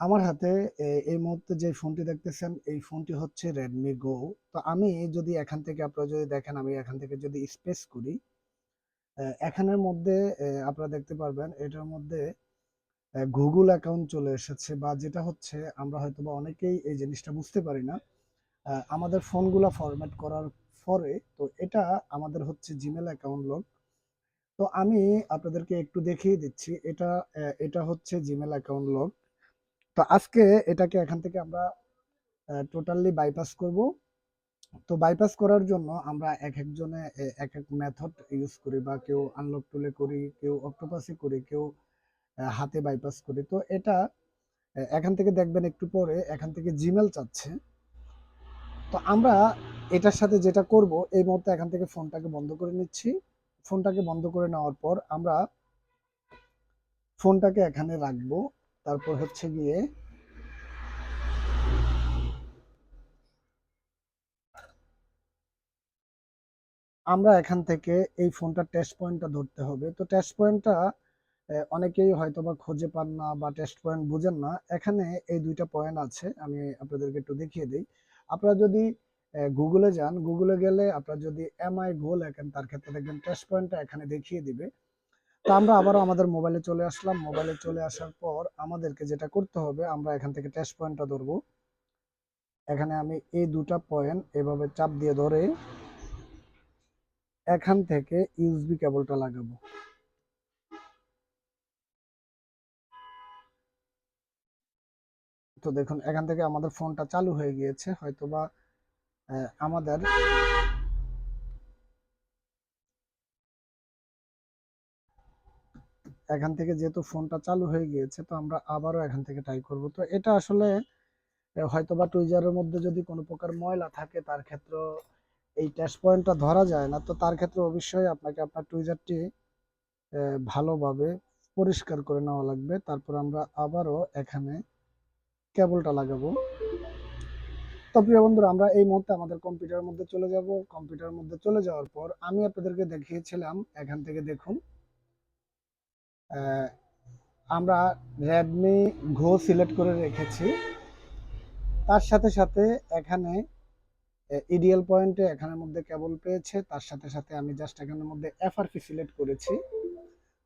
আমার হাতে এই মুহূর্তে যে ফোনটি দেখতেছেন, এই ফোনটি হচ্ছে রেডমি গো তো আমি যদি এখান থেকে আপনারা যদি দেখেন, আমি এখান থেকে যদি স্পেস করি, এখানের মধ্যে আপনারা দেখতে পারবেন এটার মধ্যে গুগল অ্যাকাউন্ট চলে এসেছে বা যেটা হচ্ছে আমরা হয়তোবা অনেকেই এই জিনিসটা বুঝতে পারি না। আমাদের ফোনগুলো ফরম্যাট করার পরে তো এটা আমাদের হচ্ছে জিমেল অ্যাকাউন্ট লক। তো আমি আপনাদেরকে একটু দেখিয়ে দিচ্ছি। এটা এটা হচ্ছে জিমেল অ্যাকাউন্ট লক। তো আজকে এটাকে এখান থেকে আমরা টোটালি বাইপাস করব। তো বাইপাস করার জন্য আমরা একেকজনে এক এক মেথড ইউজ করি বা কেউ আনলক টুলে করি, কেউ অক্টোপাসে করি, কেউ হাতে বাইপাস করি। তো এটা এখান থেকে দেখবেন একটু পরে এখান থেকে জিমেল চাচ্ছে। তো আমরা এটার সাথে যেটা করব এই মুহূর্তে এখান থেকে ফোনটাকে বন্ধ করে নিচ্ছি। ফোনটাকে বন্ধ করে নেওয়ার পর আমরা ফোনটাকে এখানে রাখব। তারপর হচ্ছে গিয়ে আমরা এখান থেকে এই ফোনটার টেস্ট পয়েন্টটা ধরতে হবে। তো টেস্ট পয়েন্টটা অনেকেই হয়তোবা খুঁজে পান না বা টেস্ট পয়েন্ট বুঝেন না। এখানে এই দুইটা পয়েন্ট আছে। আমি আপনাদেরকে একটু দেখিয়ে দেই। আপনারা যদি Google যান, গুগলে গেলে আপনারা যদি MI Go লেখেন তার ক্ষেত্রে দেখবেন টেস্ট পয়েন্টটা এখানে দেখিয়ে দিবে। তো আমরা আবারও আমাদের মোবাইলে চলে আসলাম। মোবাইলে চলে আসার পর আমাদেরকে যেটা করতে হবে, আমরা এখান থেকে টেস্ট পয়েন্টটা ধরবো। এখানে আমি এই ২ টা পয়েন্ট এভাবে চাপ দিয়ে ধরে এখান থেকে USB কেবলটা লাগাবো। তো দেখুন, এখান থেকে আমাদের ফোনটা চালু হয়ে গিয়েছে। হয়তোবা আমাদের এখান থেকে যেহেতু ফোনটা চালু হয়ে গিয়েছে, তো আমরা আবারও এখান থেকে ট্রাই করব। তো এটা আসলে, এ হয়তোবা টুইজারের মধ্যে যদি কোনো প্রকার ময়লা থাকে, তার ক্ষেত্রেও এই টেস্ট পয়েন্টটা ধরা যায় না। তো তার ক্ষেত্রে অবশ্যই আপনাকে আপনার টুইজারটি ভালোভাবে পরিষ্কার করে নেওয়া লাগবে। তারপর আমরা আবারও এখানে কেবলটা লাগাবো। তো প্রিয় বন্ধুরা, আমরা এই মুহূর্তে আমাদের কম্পিউটারের মধ্যে চলে যাব। কম্পিউটারের মধ্যে চলে যাওয়ার পর আমি আপনাদেরকে দেখিয়েছিলাম, এখান থেকে দেখুন আমরা Redmi Go সিলেক্ট করে রেখেছি। তার সাথে, সাথে এখানে ইডিএল পয়েন্টে এখানের মধ্যে কেবল পেয়েছে। তার সাথে, সাথে আমি জাস্ট এখানের মধ্যে FRP সিলেক্ট করেছি।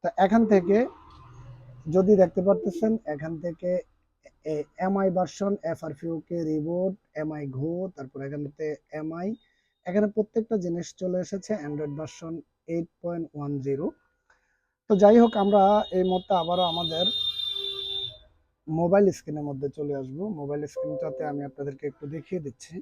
তো এখান থেকে যদি দেখতে পারতেছেন এখান থেকে এ MI version, okay, reboot, MI Go তারপর এখানটাতে MI এখানে প্রত্যেকটা জিনিস চলে এসেছে Android ভার্সন 8.10 তো যাই হোক, আমরা এই মুহূর্তে আবারও আমাদের মোবাইল স্ক্রিনের মধ্যে চলে আসব। মোবাইল স্ক্রিনটাতে আমি আপনাদেরকে একটু দেখিয়ে দিচ্ছি।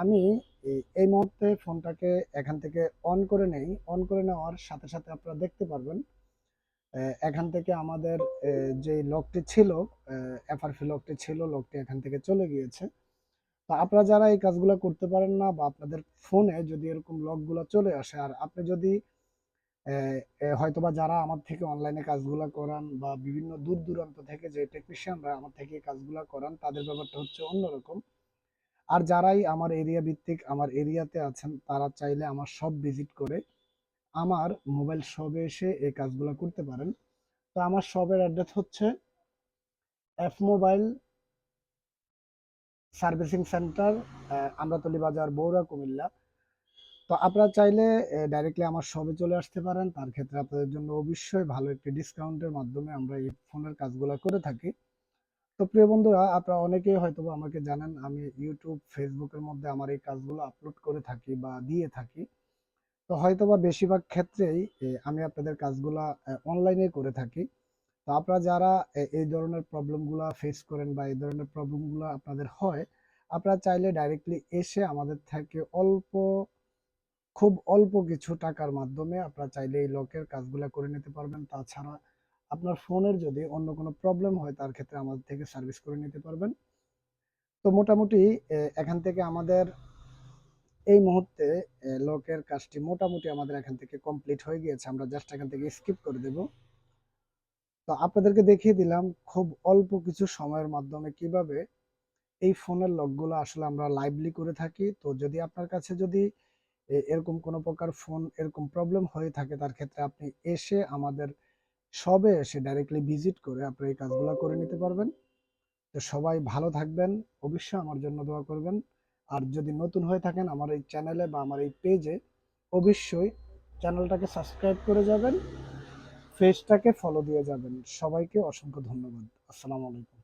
আমি এই মুহূর্তে ফোনটাকে এখান থেকে অন করে নেই। অন করে নেওয়ার সাথে, সাথে আপনারা দেখতে পারবেন এখান থেকে আমাদের যেই লকটি ছিল FRP লকটি ছিল, লকটি এখান থেকে চলে গিয়েছে। তো আপনারা যারা এই কাজগুলো করতে পারেন না বা আপনাদের ফোনে যদি এরকম লকগুলা চলে আসে আর আপনি যদি হয়তোবা যারা আমার থেকে অনলাইনে কাজগুলা করান বা বিভিন্ন দূর-দূরান্ত থেকে যে টেকনিশিয়ানরা আমার থেকে কাজগুলো করান তাদের ব্যাপারটা হচ্ছে অন্যরকম। আর যারাই আমার এরিয়া ভিত্তিক আমার এরিয়াতে আছেন তারা চাইলে আমার সব ভিজিট করে আমার মোবাইল শপে এসে এই কাজগুলো করতে পারেন। তো আমার শপের অ্যাড্রেস হচ্ছে F mobile servicing centre Amratali Bazar, Bogura, Cumilla. তো আপনারা চাইলে ডাইরেক্টলি আমার শপে চলে আসতে পারেন। তার ক্ষেত্রে আপনাদের জন্য অবশ্যই ভালো একটি ডিসকাউন্টের মাধ্যমে আমরা এই ফোনের কাজগুলা করে থাকি। তো প্রিয় বন্ধুরা আপনারা অনেকেই হয়তোবা আমাকে জানেন আমি ইউটিউব ফেসবুকের মধ্যে আমার এই কাজগুলো আপলোড করে থাকি বা দিয়ে থাকি। তো হয়তোবা বেশিরভাগ ক্ষেত্রেই আমি আপনাদের কাজগুলা অনলাইনে করে থাকি। তো আপনারা যারা এই ধরনের প্রবলেমগুলা ফেস করেন বা এই ধরনের প্রবলেমগুলো আপনাদের হয়, আপনারা চাইলে ডাইরেক্টলি এসে আমাদের থেকে অল্প খুব অল্প কিছু টাকার মাধ্যমে আপনারা চাইলে এই লকের কাজগুলা করে নিতে পারবেন। তাছাড়া আপনার ফোনের যদি অন্য কোনো প্রবলেম হয়, তার ক্ষেত্রে আমাদের থেকে সার্ভিস করে নিতে পারবেন। তো মোটামুটি এখান থেকে আমাদের এই মুহূর্তে লকের কাজটি মোটামুটি আমাদের এখান থেকে কমপ্লিট হয়ে গিয়েছে। আমরা জাস্ট এখান থেকে স্কিপ করে দেব। তো আপনাদেরকে দেখিয়ে দিলাম খুব অল্প কিছু সময়ের মাধ্যমে কীভাবে এই ফোনের লকগুলো আসলে আমরা লাইভলি করে থাকি তো যদি আপনার কাছে যদি এরকম কোনো প্রকার ফোন এরকম প্রবলেম হয়ে থাকে, তার ক্ষেত্রে আপনি এসে আমাদের সবে এসে ডাইরেক্টলি ভিজিট করে আপনি এই কাজগুলো করে নিতে পারবেন। তো সবাই ভালো থাকবেন, অবশ্যই আমার জন্য দোয়া করবেন। আর যদি নতুন হয়ে থাকেন আমার এই চ্যানেলে বা আমার এই পেজে অবশ্যই চ্যানেলটাকে সাবস্ক্রাইব করে যাবেন পেজটাকে ফলো দিয়ে যাবেন। সবাইকে অসংখ্য ধন্যবাদ। আসসালামু আলাইকুম।